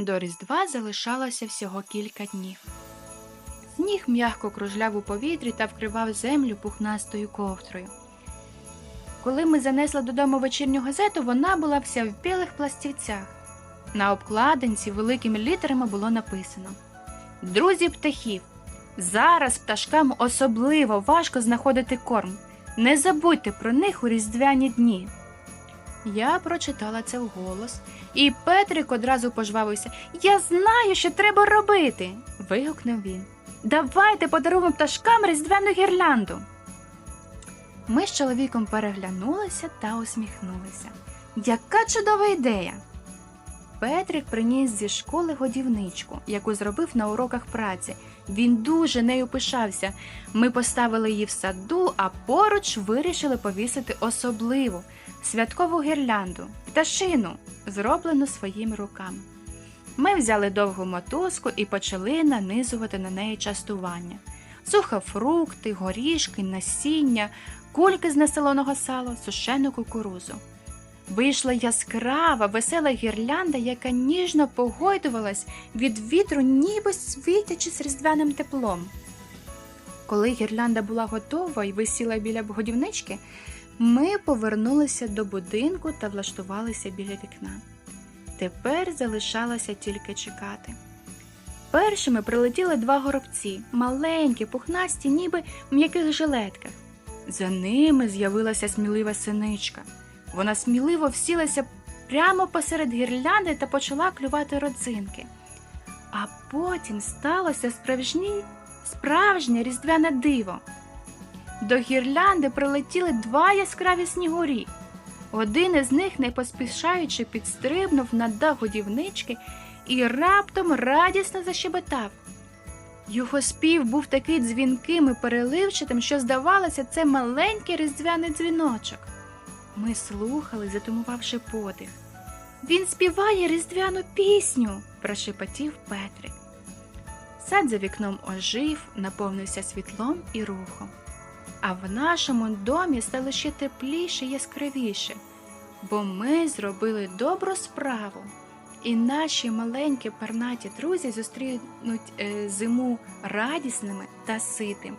До Різдва залишалося всього кілька днів. Сніг м'яко кружляв у повітрі та вкривав землю пухнастою ковдрою. Коли ми занесли додому вечірню газету, вона була вся в білих пластівцях. На обкладинці великими літерами було написано Друзі птахів. Зараз пташкам особливо важко знаходити корм. Не забудьте про них у різдвяні дні. Я прочитала це вголос, і Петрик одразу пожвавився. Я знаю, що треба робити. вигукнув він. Давайте подаруємо пташкам різдвяну гірлянду. Ми з чоловіком переглянулися та усміхнулися. Яка чудова ідея! Петрик приніс зі школи годівничку, яку зробив на уроках праці. Він дуже нею пишався. Ми поставили її в саду, а поруч вирішили повісити особливу святкову гірлянду, пташину, зроблену своїми руками. Ми взяли довгу мотузку і почали нанизувати на неї частування: сухофрукти, горішки, насіння, кульки з населеного сала, сушену кукурузу. Вийшла яскрава, весела гірлянда, яка ніжно погойдувалась від вітру, ніби світячись різдвяним теплом. Коли гірлянда була готова і висіла біля годівнички, ми повернулися до будинку та влаштувалися біля вікна. Тепер залишалося тільки чекати. Першими прилетіли два горобці, маленькі, пухнасті, ніби в м'яких жилетках. За ними з'явилася смілива синичка. Вона сміливо всілася прямо посеред гірлянди та почала клювати родзинки. А потім сталося справжні, справжнє різдвяне диво. До гірлянди прилетіли два яскраві снігурі. Один із них, не поспішаючи, підстрибнув на дах годівнички і раптом радісно защебетав. Його спів був такий дзвінким і переливчатим, що, здавалося, це маленький різдвяний дзвіночок. Ми слухали, затумувавши подих. Він співає різдвяну пісню, прошепотів Петрик. Сад за вікном ожив, наповнився світлом і рухом. А в нашому домі стало ще тепліше і яскравіше, бо ми зробили добру справу, і наші маленькі пернаті друзі зустрінуть е, зиму радісними та ситими.